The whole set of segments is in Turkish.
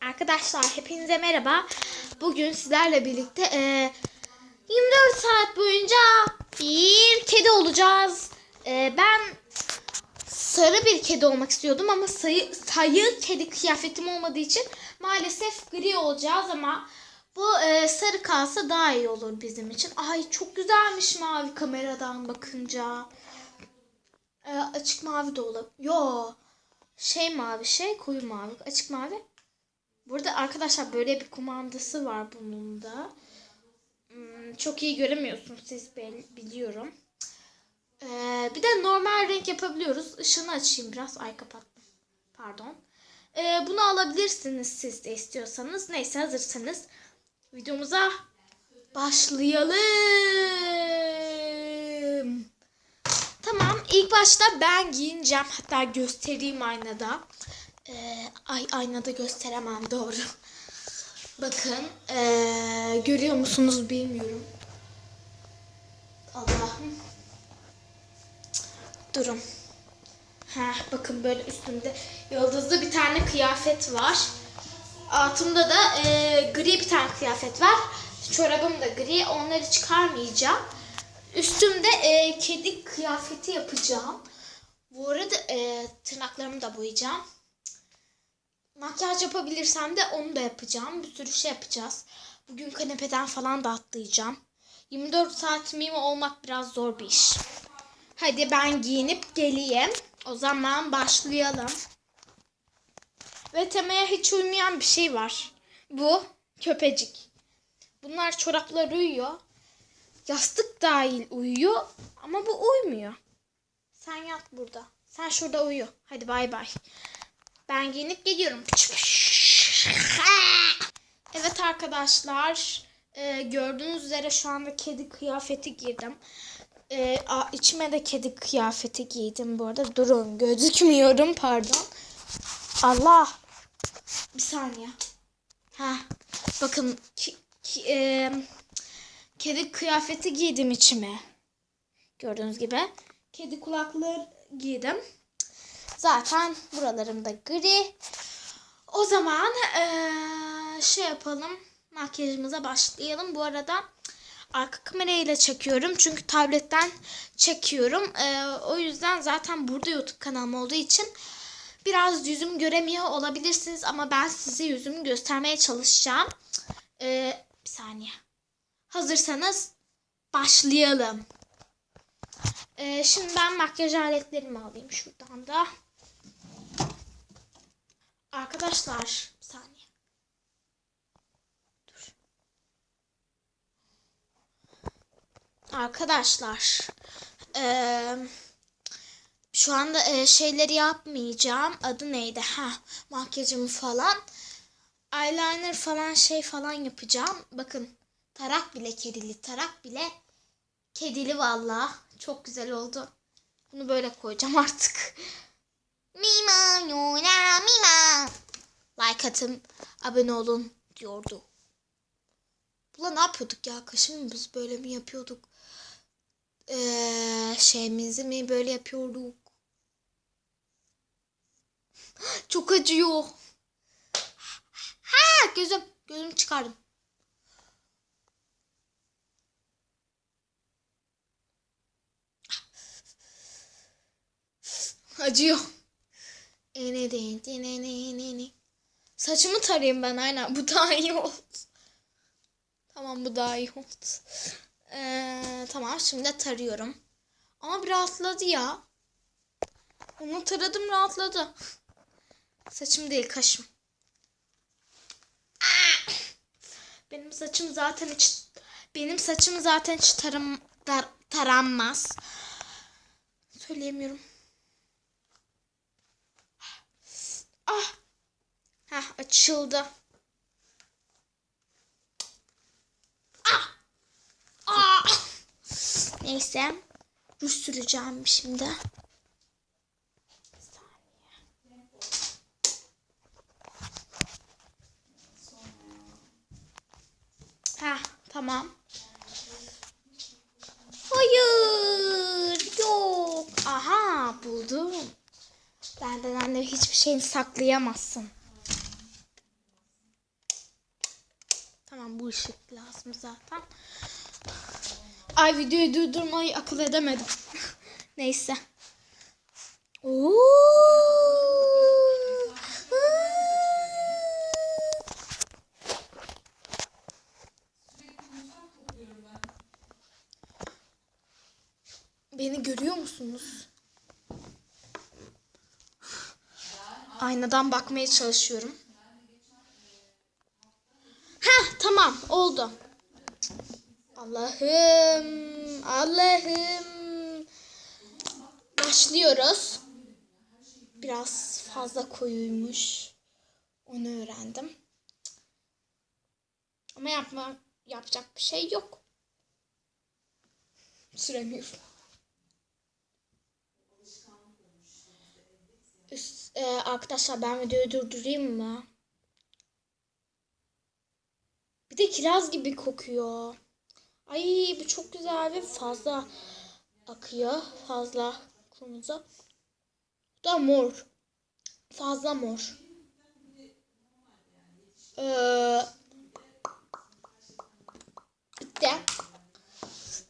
Arkadaşlar hepinize merhaba. Bugün sizlerle birlikte e, 24 saat boyunca bir kedi olacağız. E, ben sarı bir kedi olmak istiyordum ama sayı, sayı kedi kıyafetim olmadığı için maalesef gri olacağız ama bu e, sarı kalsa daha iyi olur bizim için. Ay çok güzelmiş mavi kameradan bakınca. E, açık mavi de olabilir. Yo şey mavi şey koyu mavi açık mavi. Burada arkadaşlar böyle bir kumandası var bunun da. Hmm, çok iyi göremiyorsunuz siz ben biliyorum. Ee, bir de normal renk yapabiliyoruz. Işığını açayım biraz. Ay kapattım. Pardon. Ee, bunu alabilirsiniz siz de istiyorsanız. Neyse hazırsanız videomuza başlayalım. İlk başta ben giyineceğim. Hatta göstereyim aynada. Ee, ay aynada gösteremem doğru. Bakın ee, görüyor musunuz bilmiyorum. Allah'ım. Durun. Ha bakın böyle üstümde yıldızlı bir tane kıyafet var. Altımda da ee, gri bir tane kıyafet var. Çorabım da gri. Onları çıkarmayacağım. Üstümde ee, kedi kıyafeti yapacağım. Bu arada ee, tırnaklarımı da boyayacağım. Makyaj yapabilirsem de onu da yapacağım. Bir sürü şey yapacağız. Bugün kanepeden falan da atlayacağım. 24 saat mimi olmak biraz zor bir iş. Hadi ben giyinip geleyim. O zaman başlayalım. Ve temaya hiç uymayan bir şey var. Bu köpecik. Bunlar çoraplar uyuyor. Yastık dahil uyuyor. Ama bu uymuyor. Sen yat burada. Sen şurada uyu. Hadi bay bay. Ben giyinip geliyorum. Evet arkadaşlar. e, gördüğünüz üzere şu anda kedi kıyafeti giydim. E, a, içime de kedi kıyafeti giydim bu arada. Durun gözükmüyorum pardon. Allah. Bir saniye. Ha. Bakın ki, ki, e, kedi kıyafeti giydim içime. Gördüğünüz gibi. Kedi kulaklığı giydim. Zaten buralarımda gri. O zaman eee, şey yapalım. Makyajımıza başlayalım. Bu arada arka kamerayla çekiyorum. Çünkü tabletten çekiyorum. Eee, o yüzden zaten burada YouTube kanalım olduğu için biraz yüzümü göremiyor olabilirsiniz. Ama ben size yüzümü göstermeye çalışacağım. Eee, bir saniye. Hazırsanız başlayalım. Ee, şimdi ben makyaj aletlerimi alayım şuradan da. Arkadaşlar bir saniye. Dur. Arkadaşlar eee, şu anda eee, şeyleri yapmayacağım. Adı neydi? Ha, makyajımı falan. Eyeliner falan şey falan yapacağım. Bakın tarak bile kedili. Tarak bile kedili valla. Çok güzel oldu. Bunu böyle koyacağım artık. Mima yona mima. Like atın, abone olun diyordu. Bula ne yapıyorduk ya? Kaşımı biz böyle mi yapıyorduk? Ee, şeyimizi mi böyle yapıyorduk? Çok acıyor. Ha gözüm. Gözüm çıkardım. Acıyor. Saçımı tarayayım ben aynen. Bu daha iyi oldu. Tamam bu daha iyi oldu. Ee, tamam şimdi tarıyorum. Ama bir rahatladı ya. Onu taradım rahatladı. Saçım değil kaşım. Benim saçım zaten hiç benim saçım zaten hiç taram, tar, taranmaz. Söyleyemiyorum. Ah. Heh, açıldı. Ah. Ah. Neyse. Ruj süreceğim şimdi. Heh, tamam. Hayır. Yok. Aha buldum. Benden anne hiçbir şeyini saklayamazsın. Tamam bu ışık lazım zaten. Ay videoyu durdurmayı akıl edemedim. Neyse. Oo. Aynadan bakmaya çalışıyorum. Heh tamam oldu. Allah'ım Allah'ım. Başlıyoruz. Biraz fazla koyuymuş. Onu öğrendim. Ama yapma yapacak bir şey yok. Süremiyorum. Üst- e, arkadaşlar ben videoyu durdurayım mı? Bir de kiraz gibi kokuyor. Ay bu çok güzel ve fazla akıyor. Fazla kırmızı. Bu da mor. Fazla mor. Ee, bitti.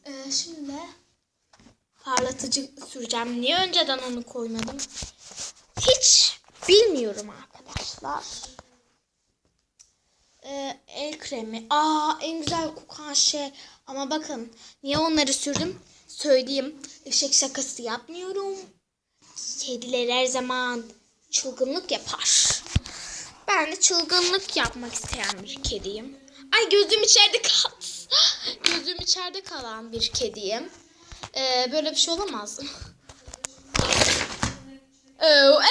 Ee, şimdi parlatıcı süreceğim. Niye önceden onu koymadım? Hiç bilmiyorum arkadaşlar. Ee, el kremi. Aa en güzel kokan şey. Ama bakın niye onları sürdüm? Söyleyeyim. Işık şakası yapmıyorum. Kediler her zaman çılgınlık yapar. Ben de çılgınlık yapmak isteyen bir kediyim. Ay gözüm içeride kal. gözüm içeride kalan bir kediyim. Ee, böyle bir şey olamaz. Ee,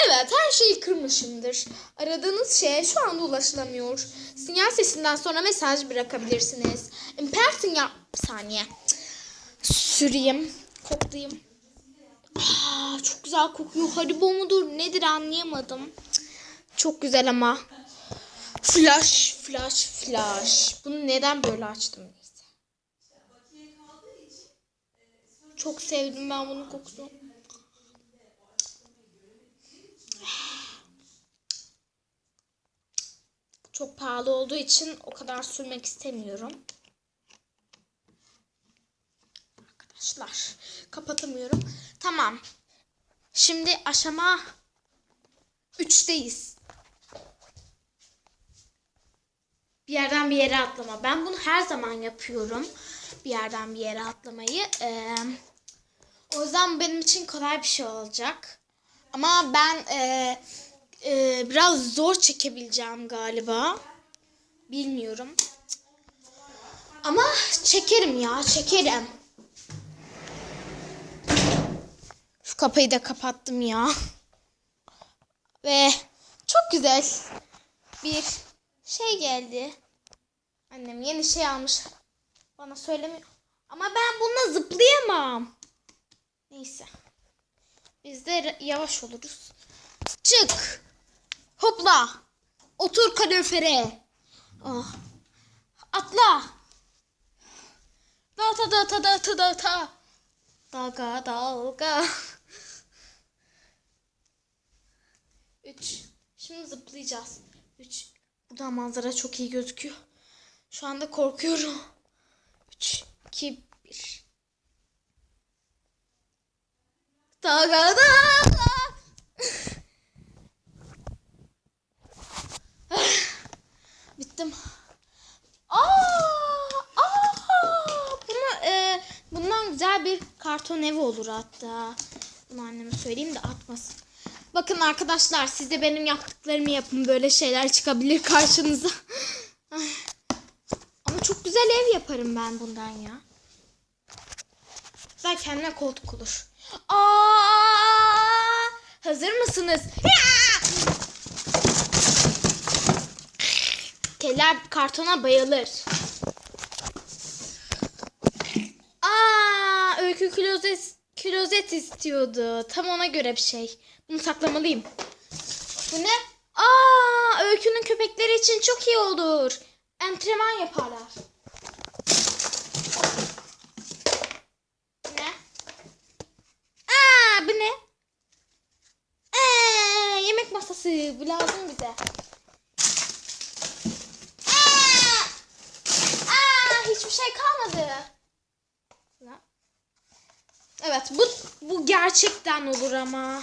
evet her şeyi kırmışımdır. Aradığınız şeye şu anda ulaşılamıyor. Sinyal sesinden sonra mesaj bırakabilirsiniz. Per sinyal... Bir saniye. Süreyim. Koklayayım. Aa, çok güzel kokuyor. Haribo mudur nedir anlayamadım. Çok güzel ama. Flash, flash, flash. Bunu neden böyle açtım neyse. Çok sevdim ben bunun kokusunu. Çok pahalı olduğu için o kadar sürmek istemiyorum. Arkadaşlar kapatamıyorum. Tamam. Şimdi aşama 3'teyiz. Bir yerden bir yere atlama. Ben bunu her zaman yapıyorum. Bir yerden bir yere atlamayı. Ee, o yüzden benim için kolay bir şey olacak. Ama ben e, e, biraz zor çekebileceğim galiba. Bilmiyorum. Ama çekerim ya çekerim. Şu kapıyı da kapattım ya. Ve çok güzel bir şey geldi. Annem yeni şey almış. Bana söylemiyor. Ama ben bununla zıplayamam. Neyse. Biz de yavaş oluruz. Çık. Hopla. Otur kalorifere. Ah. Atla. Dalta dalta dalta dalta. Dalga dalga. Üç. Şimdi zıplayacağız. Üç. Buradan manzara çok iyi gözüküyor. Şu anda korkuyorum. Üç, iki, bir. Dalga dalga. Bittim. Aa, aa, bunu, e, bundan güzel bir karton evi olur hatta. Bunu anneme söyleyeyim de atmasın. Bakın arkadaşlar siz de benim yaptıklarımı yapın. Böyle şeyler çıkabilir karşınıza. Ama çok güzel ev yaparım ben bundan ya. Güzel kendine koltuk olur. Aa! Hazır mısınız? Ya! Kediler kartona bayılır. Aa, öykü klozet, klozet istiyordu. Tam ona göre bir şey. Bunu saklamalıyım. Bu ne? Aa, öykünün köpekleri için çok iyi olur. Antrenman yaparlar. Ne? Aa, bu ne? Ee, yemek masası. Bu lazım bize. Aa! Olmadı. Lan. Evet bu bu gerçekten olur ama.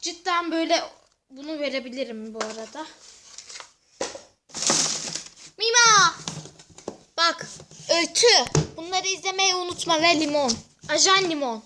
Cidden böyle bunu verebilirim bu arada. Mima! Bak öğütü. Bunları izlemeyi unutma ve limon. Ajan limon.